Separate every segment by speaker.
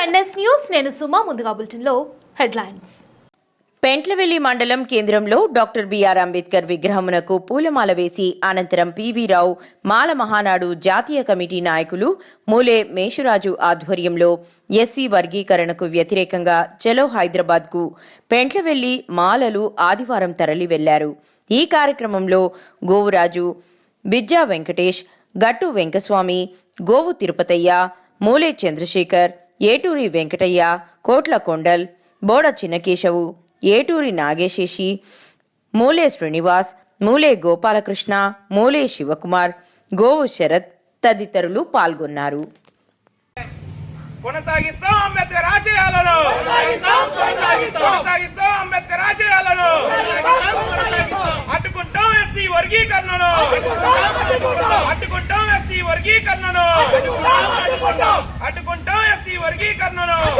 Speaker 1: NS news నేను సుమా ముందుగా బులెటిన్లో హెడ్లైన్స్.
Speaker 2: పెంట్లవెల్లి మండలం కేంద్రంలో డాక్టర్ బిఆర్ అంబేద్కర్ విగ్రహమునకు పూలమాల వేసి అనంతరం పివి రావు మాల మహానాడు జాతీయ కమిటీ నాయకులు మూలే మేషురాజు ఆధ్వర్యంలో ఎస్సీ వర్గీకరణకు వ్యతిరేకంగా చలో హైదరాబాద్కు పెంట్లవెల్లి మాలలు ఆదివారం తరలి వెళ్ళారు ఈ కార్యక్రమంలో గోవురాజు బిజ్జా వెంకటేష్ గట్టు వెంకస్వామి గోవు తిరుపతయ్య మూలే చంద్రశేఖర్ ఏటూరి వెంకటయ్య కోట్ల కొండల్ బోడ చిన్నకేశవు ఏటూరి నాగేశేషి మూలే శ్రీనివాస్ మూలే గోపాలకృష్ణ మూలే శివకుమార్ గోవు శరత్ తదితరులు పాల్గొన్నారు.
Speaker 3: కొనసాగిస్తాం అంబేద్కర్ ఆశయాలను. కొనసాగిస్తాం అంబేద్కర్ ఆశయాలను. అడ్డుకుంటాం ఎస్సీ వర్గీకరణను. అడ్డుకుంటాం ఎస్సీ వర్గీకరణను. అడ్డుకుంటాం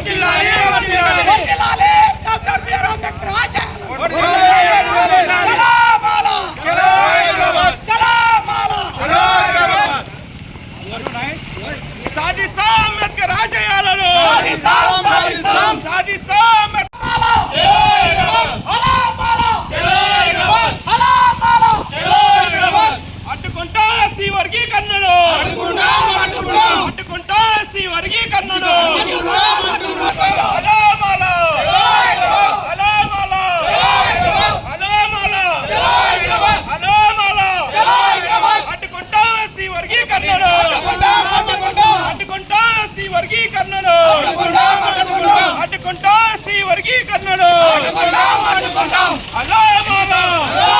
Speaker 3: చలో మాలా చలో మాలా చలో వర్గీకరణను అన్నా